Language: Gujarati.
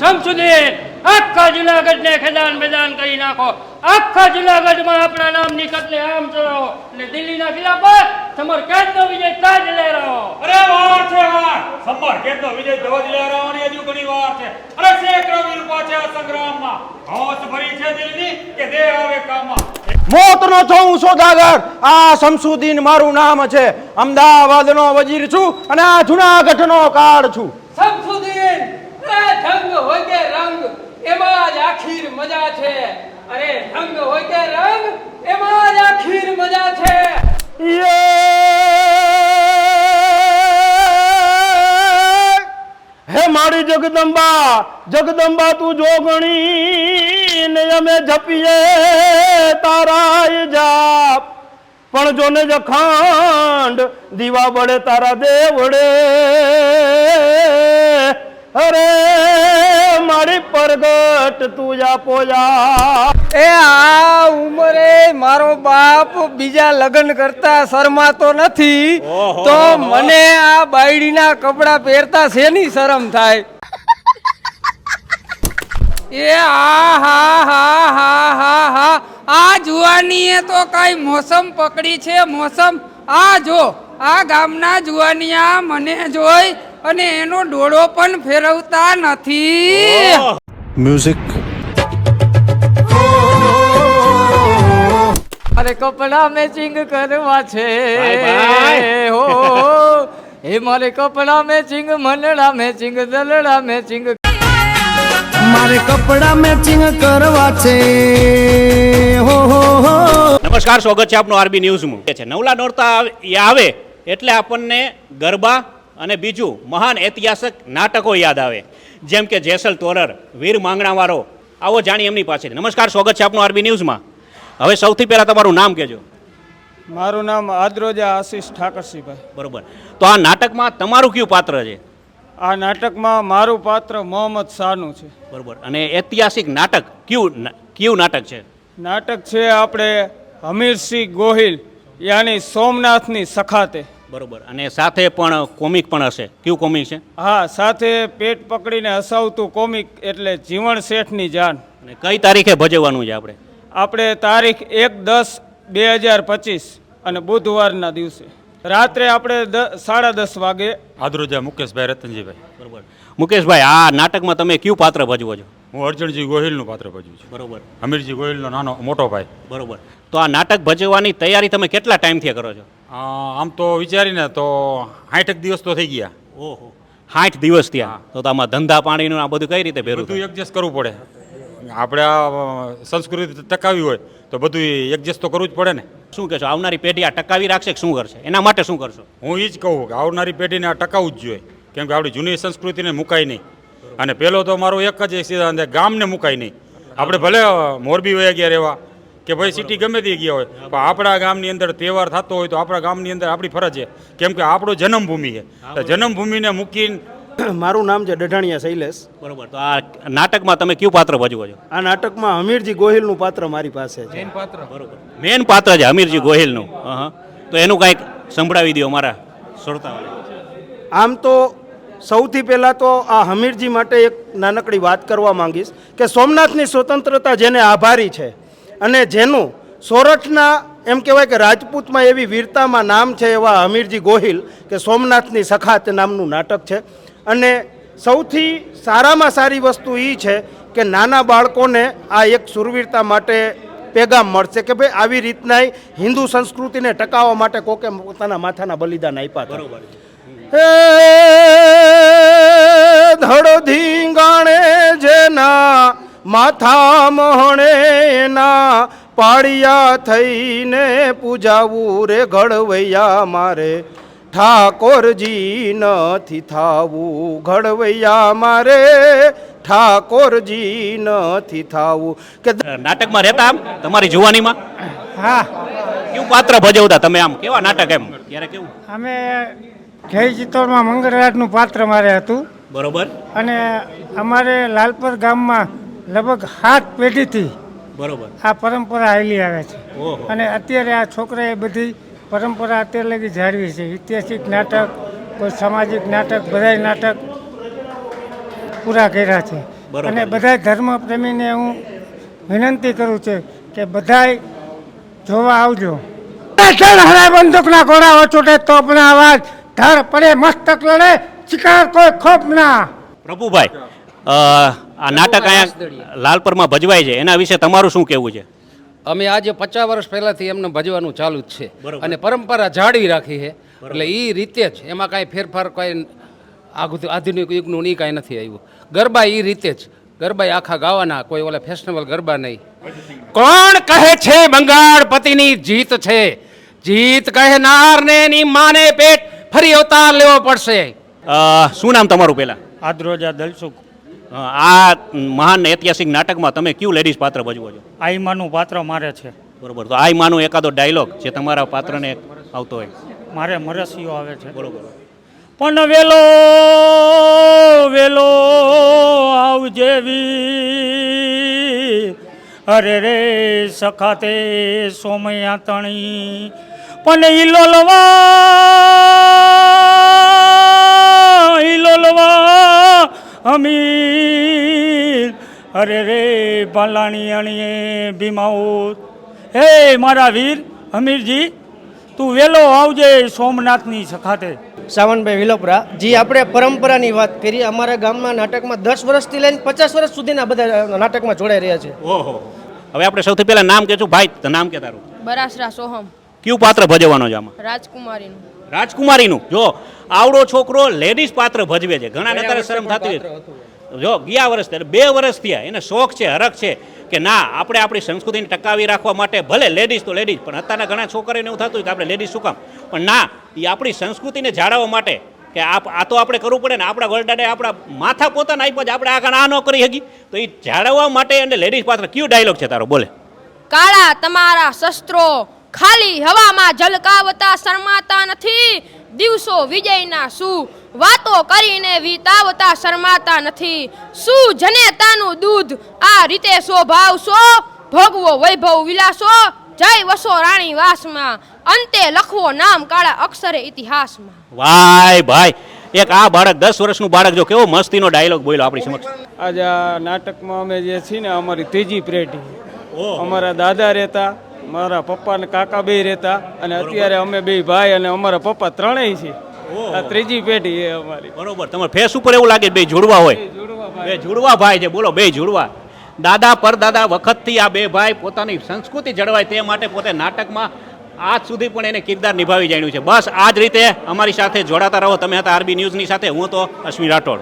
શમસુદ્દીન આખા જુનાગઢને ખેદાન મેદાન કરી નાખો. આખા જુનાગઢમાં આપણા નામ કતલે આમ ચલાવો એટલે દિલ્હીના કિલ્લા પર તમારો કેદનો વિજય તાજ લહેરાવો. અરે વાર છે વાર સંભાળ કેદનો વિજય ધ્વજ લહેરાવવાની હજુ ઘણી વાર છે. અરે શેકડો વીર છે આ સંગ્રામમાં. હોશ ભરી છે દિલ્હી કે દે આવે કામમાં. મોતનો છું હું સોદાગર. આ શમસુદ્દીન મારું નામ છે. અમદાવાદનો વજીર છું અને આ જુનાગઢનો કાળ છું. શમસુદ્દીન જગદંબા જગદંબા તું જોગણી ને અમે જપીએ તારા જાપ. પણ જોને જખાંડ, દીવા બળે તારા દેવડે. અરે પરગટ તુજા પોજા એ આ ઉંમરે મારો બાપ બીજા લગ્ન કરતા શરમાતો નથી. તો મને આ બાયડીના કપડા પહેરતા શેની શરમ થાય? એ આ હા હા હા હા હા. આ જુવાનીએ તો કઈ મોસમ પકડી છે મોસમ. આ જો આ ગામના જુવાનિયા મને જોઈ અને એનો ડોળો પણ ફેરવતા નથી. મ્યુઝિક અરે કપડા મેચિંગ કરવા છે. હો હે મારે કપડા મેચિંગ મનડા મેચિંગ દલડા મેચિંગ મારે કપડા મેચિંગ કરવા છે. હો હો હો. નમસ્કાર સ્વાગત છે આપનું આરબી ન્યૂઝમાં. છે નવલા નોરતા આવે- એટલે આપણને ગરબા અને બીજું મહાન ઐતિહાસિક નાટકો યાદ આવે. જેમ કે જેસલ તોરર વીર માંગણાવાળો. આવો જાણી એમની પાસે નમસ્કાર સ્વાગત છે આપનું આરબી ન્યૂઝમાં. હવે સૌથી પહેલાં તમારું નામ કહેજો. મારું નામ આદ્રોજા આશીષ ઠાકરસિંહભાઈ. બરોબર. તો આ નાટકમાં તમારું કયું પાત્ર છે? આ નાટકમાં મારું પાત્ર મોહમ્મદ શાહનું છે. બરોબર. અને ઐતિહાસિક નાટક કયું કયું નાટક છે? નાટક છે આપણે હમીરસિંહ ગોહિલ યાની સોમનાથની સખાતે. બરોબર. અને સાથે પણ કોમિક પણ હશે. કયું કોમિક છે? હા સાથે પેટ પકડીને હસાવતું કોમિક એટલે જીવણ શેઠની જાન. અને કઈ તારીખે ભજવવાનું છે આપણે? આપણે તારીખ એક દસ બે હજાર પચીસ અને બુધવારના દિવસે. રાત્રે આપણે સાડા દસ વાગે આદરોજા મુકેશભાઈ રતનજીભાઈ. બરોબર. મુકેશભાઈ આ નાટકમાં તમે કયું પાત્ર ભજવો છો? હું અર્જુનજી ગોહિલનું પાત્ર ભજવું છું. બરોબર. અમીરજી ગોહિલનો નાનો મોટો ભાઈ. બરોબર. તો આ નાટક ભજવવાની તૈયારી તમે કેટલા ટાઈમથી કરો છો? આમ તો વિચારીને તો સાઠેક દિવસ તો થઈ ગયા. ઓહો. સાઠ દિવસ ત્યાં તો આમાં ધંધા પાણીનું આ બધું કઈ રીતે ભેરું બધું? એડજસ્ટ કરવું પડે. આપણે આ સંસ્કૃતિ ટકાવી હોય તો બધું એડજસ્ટ તો કરવું જ પડે ને. શું કહેશો? આવનારી પેઢી આ ટકાવી રાખશે શું કરશે? એના માટે શું કરશો? હું એ જ કહું કે આવનારી પેઢીને આ ટકાવવું જ જોઈએ. કેમ કે આપણી જૂની સંસ્કૃતિને મુકાય નહીં. અને પહેલો તો મારો એક જ ગામને મુકાય નહીં. આપણે ભલે મોરબી વયા ગયા રહેવા કે ભાઈ સિટી ગમે તે ગયા હોય. પણ આપણા ગામની અંદર તહેવાર થતો હોય તો આપણા ગામની અંદર આપણી ફરજ છે. કેમ કે આપણો જન્મભૂમિ છે. તો જન્મભૂમિને મૂકીને મારું નામ છે ડઢાણિયા શૈલેષ. બરોબર. તો આ નાટકમાં તમે કયું પાત્ર ભજવો છો? આ નાટકમાં હમીરજી ગોહિલનું પાત્ર મારી પાસે છે. બરોબર. મેન પાત્ર છે અમીરજી ગોહિલનું. તો એનું કાંઈક સંભળાવી દો મારા શ્રોતા આમ તો સૌથી પહેલાં તો આ હમીરજી માટે એક નાનકડી વાત કરવા માંગીશ કે સોમનાથની સ્વતંત્રતા જેને આભારી છે અને જેનું સોરઠના એમ કહેવાય કે રાજપૂતમાં એવી વીરતામાં નામ છે એવા હમીરજી ગોહિલ કે સોમનાથની સખાત નામનું નાટક છે. અને સૌથી સારામાં સારી વસ્તુ એ છે કે નાના બાળકોને આ એક સુરવીરતા માટે પેગામ મળશે કે ભાઈ આવી રીતના હિન્દુ સંસ્કૃતિને ટકાવવા માટે કોકે પોતાના માથાના બલિદાન આપ્યા બરોબર. ધડ માથા મહણે ના પાળિયા થઈને પૂજાવું રે ઘડવૈયા મારે. ઠાકોરજી નથી થાવું ઘડવૈયા મારે. ઠાકોરજી નથી થાવું. કે નાટકમાં રહેતા આમ? તમારી જુવાનીમાં? હા. કેવું પાત્ર ભજવતા તમે આમ? કેવા નાટક એમ? ત્યારે કેવું? અમે જય ચિત્તોડમાં મંગળરાજનું પાત્ર મારે હતું. બરોબર. અને અમારે લાલપર ગામમાં લગભગ સાત પેઢીથી બરોબર. આ પરંપરા હાલી આવે છે. અને અત્યારે આ છોકરાએ બધી પરંપરા અત્યારે લગી જાળવી છે. ઐતિહાસિક નાટક કોઈ સામાજિક નાટક બધાય નાટક પૂરા કર્યા છે. અને બધા ધર્મ પ્રેમીને હું વિનંતી કરું છું કે બધાય જોવા આવજો. હરાય બંદૂકના ગોળાઓ છૂટે તોપના અવાજ ધર પડે મસ્તક લડે શિકાર કોઈ ખોપ ના. પ્રભુભાઈ આ નાટક અહીંયા લાલપરમાં ભજવાય છે. એના વિશે તમારું શું કહેવું છે? અમે આજે પચાસ વર્ષ પહેલાથી એમને ભજવાનું ચાલુ જ છે. અને પરંપરા જાળવી રાખી છે. એટલે એ રીતે જ એમાં કાંઈ ફેરફાર કાંઈ આગુ- આધુનિક યુગનું ની કાંઈ નથી આવ્યું. ગરબા એ રીતે જ. ગરબા આખા ગાવાના કોઈ ઓલા ફેશનેબલ ગરબા નહીં. કોણ કહે છે બંગાળ પતિની જીત છે? જીત કહેનારને ની માને પેટ ફરી અવતાર લેવો પડશે. શું નામ તમારું પેલા આદ્રોજા દલસુખ. આ મહાન ઐતિહાસિક નાટકમાં તમે કયું લેડીઝ પાત્ર ભજવો છો? આઈમાનું પાત્ર મારે છે. બરોબર તો આ માનો એકાદો ડાયલોગ જે તમારા પાત્રને આવતો હોય. મારે મરસિયો આવે છે. બરોબર. પણ વેલો વેલો આવજે વીર. અરે રે સખાતે સોમયા તણી. પણ ઈલોલવા ઈલોલવા અમીર. અરે રે પાલાણી અણીએ ભીમાઉત. હે મારા વીર અમીરજી તું વેલો આવજે સોમનાથની સખાતે. સાવનભાઈ વિલોપરા જે આપણે પરંપરાની વાત કરી અમારા ગામમાં નાટકમાં દસ વર્ષથી લઈને પચાસ વર્ષ સુધીના બધા નાટકમાં જોડાઈ રહ્યા છે. ઓહો. હવે આપણે સૌથી પહેલા નામ કે છું ભાઈ તો નામ કે તારું બરાસરા સોહમ. કયું પાત્ર ભજવવાનો છે આમાં? રાજકુમારીનું. રાજકુમારીનું. જો આવડો છોકરો લેડીઝ પાત્ર ભજવે છે. ઘણા અત્યારે શરમ થતી હોય જો ગયા વર્ષ ત્યારે બે વર્ષ થયા. એને શોખ છે હરખ છે કે ના આપણે આપણી સંસ્કૃતિને ટકાવી રાખવા માટે ભલે લેડીઝ તો લેડીઝ પણ અત્યારના ઘણા છોકરાઓને એવું થતું હોય કે આપણે લેડીઝ શું કામ? પણ ના એ આપણી સંસ્કૃતિને જાળવવા માટે કે આ આ તો આપણે કરવું પડે ને આપણા ગોલ્ડાને આપણા માથા પોતાના આપ્યા છે આપણે આગળ આ ન કરી શકી તો એ જાળવવા માટે અને લેડીઝ પાત્ર કયું ડાયલોગ છે તારો? બોલે. કાળા તમારા શસ્ત્રો ખાલી હવામાં ઝલકાવતા શરમાતા નથી. દિવસો વિજયના શું વાતો કરીને વિતાવતા શરમાતા નથી. શું જનેતાનું દૂધ આ રીતે શોભાવશો? ભોગવો વૈભવ વિલાસો? જય વસો રાણી વાસમાં. અંતે લખવો નામ કાળા અક્ષરે ઇતિહાસમાં. વાય ભાઈ એક આ બાળક દસ વર્ષનું બાળક જો કેવો મસ્તીનો ડાયલોગ બોલ્યો આપણી સમક્ષ. આજે આ નાટકમાં અમે જે છીએ ને અમારી ત્રીજી પેઢી. અમારા દાદા રહેતા મારા પપ્પા ને કાકા બે રહેતા અને અત્યારે અમે બે ભાઈ અને અમારા પપ્પા ત્રણેય છે. આ ત્રીજી પેઢી એ અમારી. બરોબર. તમારે ફેસ ઉપર એવું લાગે બે જોડવા હોય. બે જોડવા ભાઈ. છે. બોલો બે જોડવા. દાદા પરદાદા વખતથી આ બે ભાઈ પોતાની સંસ્કૃતિ જળવાય તે માટે પોતે નાટકમાં આજ સુધી પણ એને કિરદાર નિભાવી જાણ્યું છે. બસ આ જ રીતે અમારી સાથે જોડાતા રહો. તમે હતા આરબી ન્યૂઝની સાથે. હું તો અશ્વિન રાઠોડ.